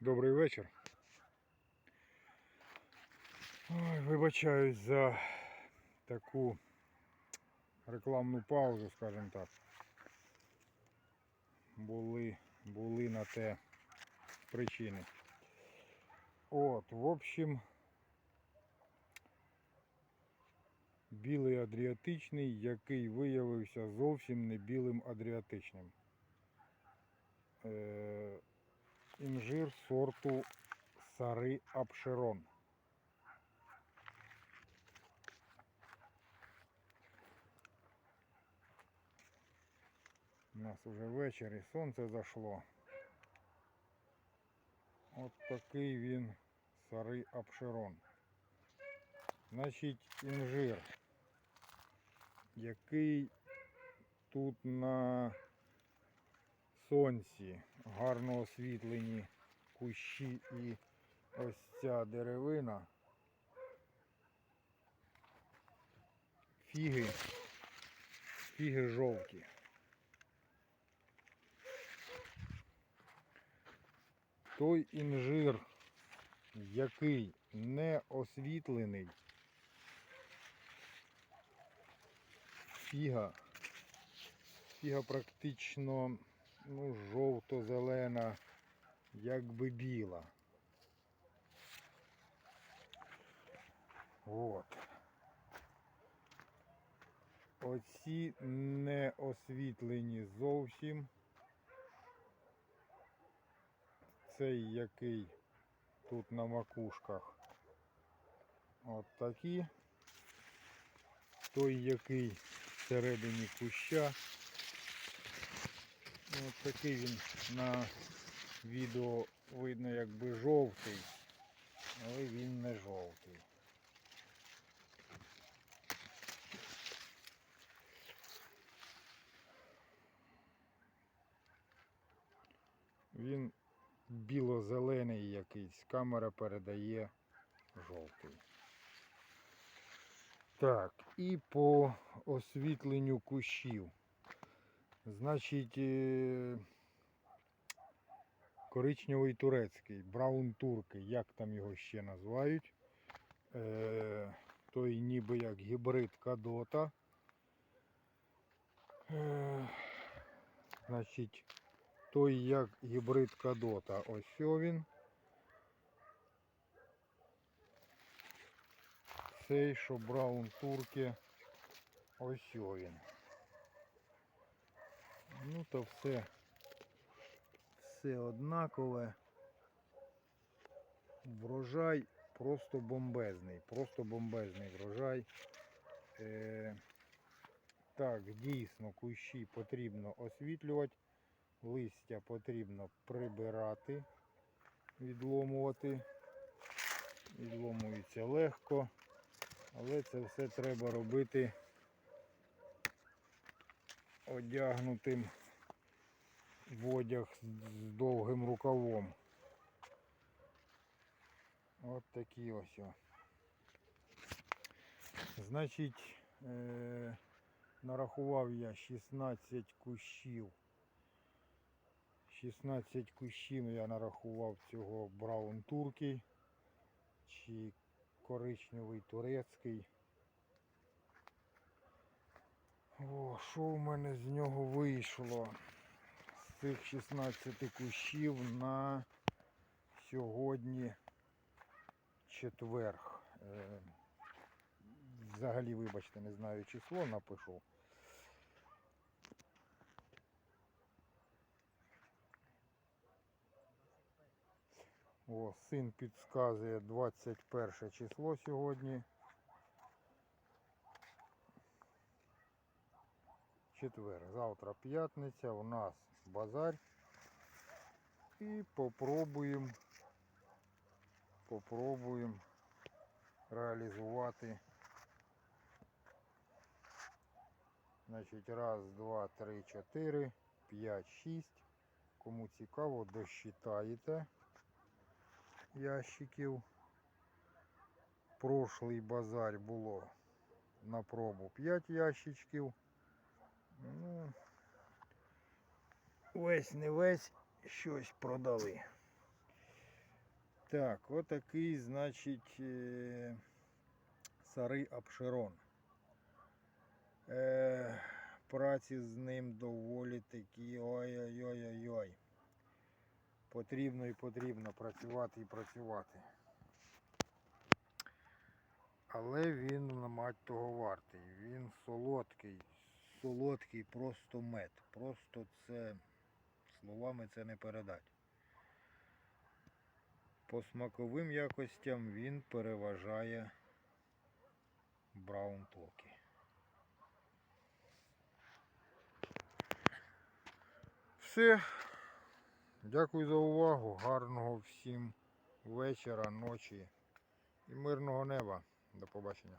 Добрий вечір. Ой, вибачаюсь за таку рекламну паузу, скажімо так. Були, були на те причини. От, в общем, білий адріатичний, який виявився зовсім не білим адріатичним. Е, інжир сорту Сари Апшерон. У нас вже вечір і сонце зайшло. От такий він Сари Апшерон. Значить, інжир, який тут на сонці гарно освітлені кущі і ось ця деревина. Фіги, фіги жовті. Той інжир, який не освітлений, фіга, фіга практично ну, жовто-зелена, якби біла. От. Оці не освітлені зовсім. Цей який тут на макушках. От такі. Той який всередині куща. Ось такий він на відео видно якби жовтий, але він не жовтий. Він біло-зелений якийсь, камера передає жовтий. Так, і по освітленню кущів. Значить, е, коричневий турецький, браун турки, як там його ще називають. Е, Той ніби як гібрид кадота. Е, Значить, той як гібрид кадота. Ось він. Цей, що браун турки, ось він. Ну все, все однакове. Врожай просто бомбезний, просто бомбезний врожай. Е, так, дійсно кущі потрібно освітлювати, листя потрібно прибирати, відломувати. Відломується легко, але це все треба робити одягнутим в одяг з довгим рукавом. От такі ось. Значить, е- нарахував я 16 кущів. 16 кущів я нарахував цього браун туркey чи коричневий турецький. О, що в мене з нього вийшло? З цих 16 кущів на сьогодні четверг. Е, Взагалі, вибачте, не знаю число, напишу. О, син підказує 21 число сьогодні. Четвер. Завтра п'ятниця, у нас базар. І попробуємо попробуємо реалізувати. Значить, раз, два, три, чотири, п'ять, шість. Кому цікаво, досчитаєте ящиків. Прошлий базар було на пробу 5 ящичків. Ну, весь не весь щось продали. Так, отакий, значить, е, сарий обширон. Е, праці з ним доволі такі ой-ой-ой-ой-ой. Потрібно і потрібно працювати і працювати. Але він на мать того вартий. Він солодкий. Солодкий просто мед. Просто це словами це не передать. По смаковим якостям він переважає Браун Токі. Все. Дякую за увагу. Гарного всім вечора, ночі і мирного неба. До побачення.